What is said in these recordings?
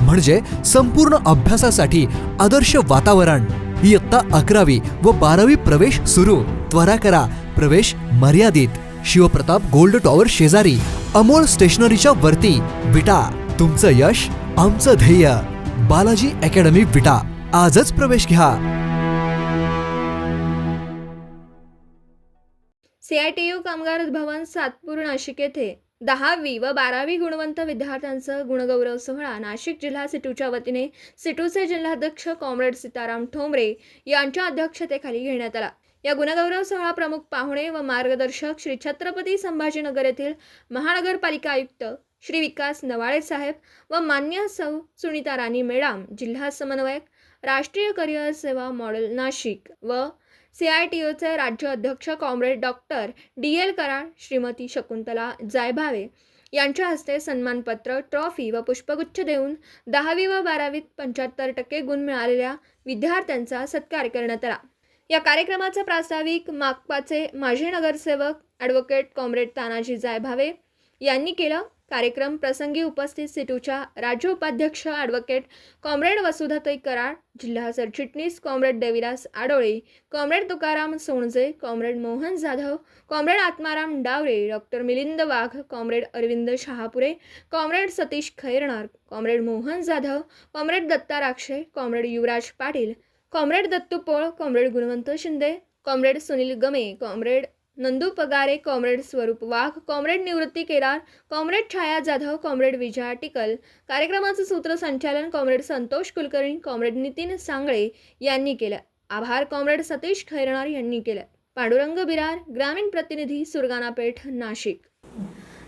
म्हणजे संपूर्ण अभ्यासासाठी आदर्श वातावरण. इयत्ता अकरावी व बारावी प्रवेश सुरू. त्वरा करा. प्रवेश मर्यादित. शिवप्रताप गोल्ड टॉवर शेजारी. अमोल स्टेशनरीच्या वरती. विटा. तुमचं यश आमचं ध्येय. बालाजी अकॅडमी विटा. आजच प्रवेश घ्या. सीआयटीयू कामगार भवन सातपूर नाशिक येथे. दहावी व बारावी गुणवंत विद्यार्थ्यांचा गुणगौरव सोहळा नाशिक जिल्हा सिटूच्या वतीने सिटूचे जिल्हाध्यक्ष कॉम्रेड सीताराम ठोंबरे यांच्या अध्यक्षतेखाली घेण्यात आला. या गुणगौरव सोहळा प्रमुख पाहुणे व मार्गदर्शक श्री छत्रपती संभाजीनगर येथील महानगरपालिका आयुक्त श्री विकास नवाळे साहेब व मान्य सौ सुनीता राणी मेडाम जिल्हा समन्वयक राष्ट्रीय करिअर सेवा मॉडेल नाशिक व सी आय टी ओचे राज्य अध्यक्ष comrade doctor D L Karad Shrimati Shakuntala Jaybhave यांच्या हस्ते सन्मानपत्र ट्रॉफी व पुष्पगुच्छ देऊन दहावी व बारावीत पंच्याहत्तर टक्के गुण मिळालेल्या विद्यार्थ्यांचा सत्कार करण्यात आला. या कार्यक्रमाचा प्रास्ताविक माकपाचे माजी नगरसेवक ॲडव्होकेट कॉम्रेड तानाजी जायभावे यांनी केलं कार्यक्रम प्रसंगी उपस्थित सिटूच्या राज्य उपाध्यक्ष ॲडव्होकेट कॉम्रेड वसुधाताई कराड जिल्हा सरचिटणीस comrade Devidas Adole comrade Tukaram Sonje comrade Mohan Jadhav comrade Atmaram Davare doctor Milind Wagh comrade Arvind Shahapure comrade Satish Khairnar comrade Mohan Jadhav comrade Datta Rakshe comrade Yuvraj Patil comrade Dattu Pol comrade Gunwant Shinde comrade Sunil Game comrade Nandu Pagare comrade Swarup Wagh comrade Nivrutti Kerar comrade Chhaya Jadhav comrade Vijaya Tikal. कार्यक्रमाचं सूत्रसंचालन comrade Santosh Kulkarni comrade Nitin Sangle यांनी केलं. आभार comrade Satish Khairnar यांनी केलं. पांडुरंग बिरार ग्रामीण प्रतिनिधी सुरगाणा पेठ नाशिक.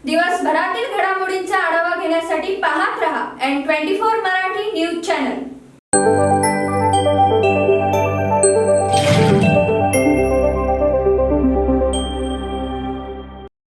दिवसभरातील घडामोडींचा आढावा घेण्यासाठी पाहत रहा N twenty four Marathi news channel